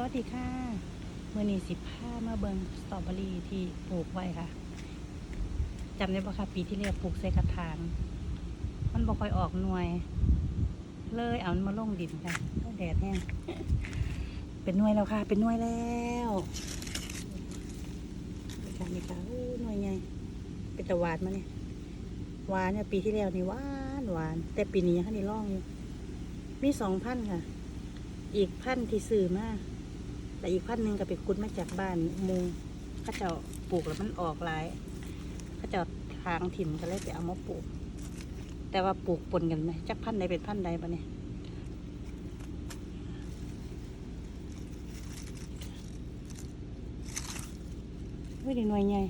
สวัสดีค่ะเมื่อนี้สิบห้ามาเบิงสตรอเบอรี่ที่ปลูกไว้ค่ะจำได้ปะคะปีที่แล้วปลูกใส่กระถางมันบ่ค่อยออกหน่วย เลยเอามาลงดินค่ะก็แดดแห้งเป็นหน่วยแล้วค่ะ เป็นหน่วยแล้วนี่ค่ะนี่ค่ะหน่วยใหญ่เป็นตะวานมาเนี่ยหวานเนี่ยปีที่แล้วนี่หวานหวาน แต่ปีนี้ค่ะนี่ร่องอยู่มีสองพันค่ะ อีกพันที่ซื้อมา แต่อีกพันธุ์หนึ่งก็ไปคุดมาจากบ้านมูเข้าเจ้าปลูกแล้วมันออกหลายข้าเจ้าทางถิ่มก็เลยไปเอามาปลูก แต่ว่าปลูกปนกันไหมจักพันธุ์ใดเป็นพันธุ์ใดปะเนี่ยเฮ้ยดีหน่วยใหญ่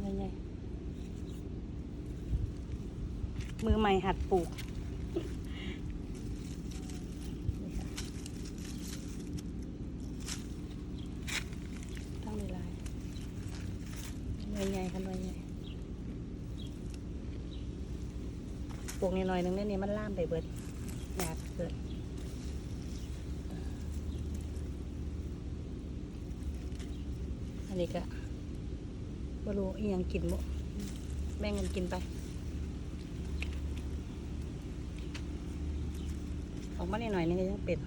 หน่วยใหญ่มือใหม่หัดปลูก นี่ค่ะตั้งเวลาห น่วยใหญ่ค่ะหน่วยใหญ่ปลูกนิดหน่อยหนึงเนี่ยนี่มันล่ามไปเบิดอยากเกิดอันนี้ก็ไม่รู้อีหยังกินบ่แบ่งกันกินไป ออกมาหน่อยๆนึงก็ยังเป็น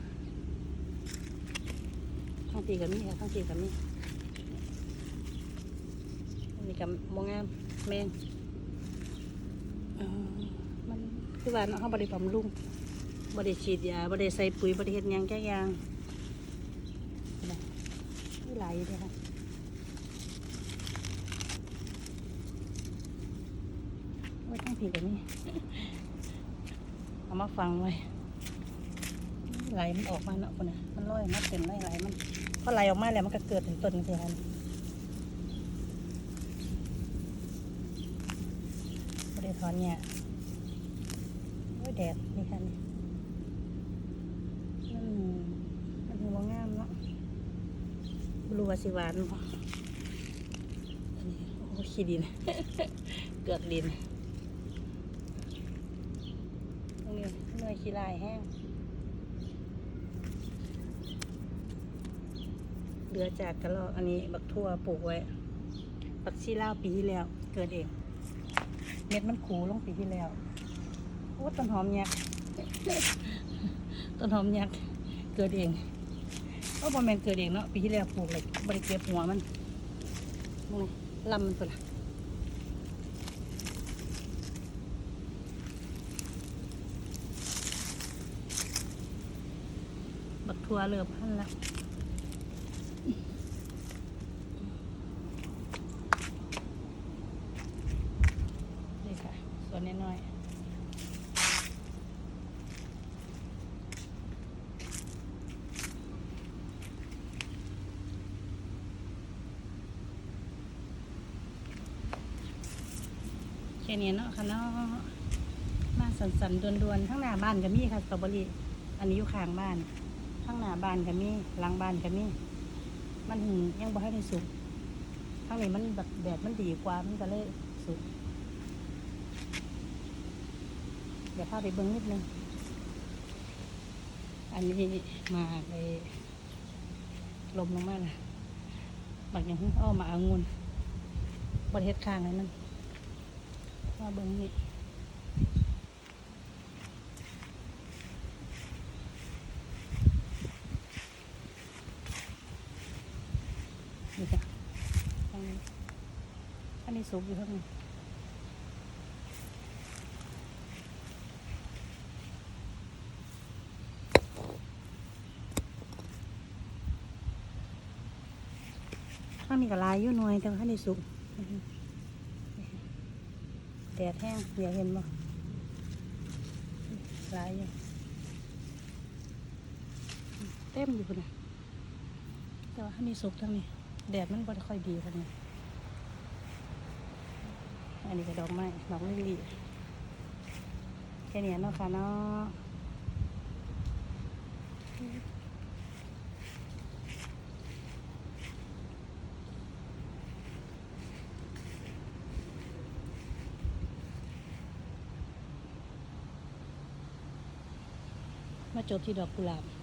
ทั้งทีกับมีค่ะทั้งทีกับมีอัน นี้กับมองงามแมงมันคือว่าเนาะเขาบริบำรุงบริฉีดยาบริใส่ปุ๋ยบริเฮ็ดยังแก้ยางนี่ไหลายเลยค่ะโอ้ยทั้งทีกับมีเอามาฟังไว้ไหลมันออกมาเนาะคนน่ะมันลอยมาเป็นไหลไหลมันพอไหลออกมาแล้วมันก็เกิดเป็นต้นเสียนบริ ถอนเนี่ยโอ้ยแดดนี่ค่ะนี่มันมันหัวงามเนาะบรูว่าสิหวานบ่อันนี้โอ้ขี้ดิน เกือกดินตรงนี้หน่วยขี้ลายแห้งเหลือจากกระรอกอันนี้ บักทั่วปลูกไว้ บักชีลาวปีที่แล้ว เกิดเอง เม็ดมันขูลงปีที่แล้วโอ้ต้นหอมยักษ์ต้นหอมยักษ์เกิดเองโอ้บอแมนเกิดเองเนาะปีที่แล้วปลูกเลยบริเก็บหัวมันมองลำมันตัวละบักทัวเริ่มพันแล้ว นี่ ค่ะส่วนน้อยแค่นี้เนาะค่ะเนาะมาสันสันๆดวนๆข้างหน้าบ้านก็มีค่ะสตรอเบอรี่อันนี้อยู่ข้างบ้าน ข้างหน้าบ้านก็มีหลังบ้านก็มีมันหึงยังบ่ให้ได้สุกข้างนี้มันแบบแดดมันดีกว่ามันก็เลยสุก เดี๋ยวพาไปเบิ้งนิดนึง อันนี้มาไปลมลงมาละบักอย่างอ้อมาเอางุนบริเฮ็ดข้างเลยนั่นมาเบิ้งนี่นี่จ้ะอันนี้อันนี้สูงอยู่เท่านี้างนี้ก็ลายอยู่หน่อยแต่ว่าข้างนี้สุกแดดแห้งอย่าเห็นบ่ลายอยู่เต็มอยู่นนะแต่ว่าข้างนี้สุกทั้งนี้แดดมันบ่ค่อยดีค่ะนี่อันนี้ก็ดอกไม้ดอกลิลลี่แค่นี้เนาะค่ะเนาะ มาจบที่ดอกกุหลาบ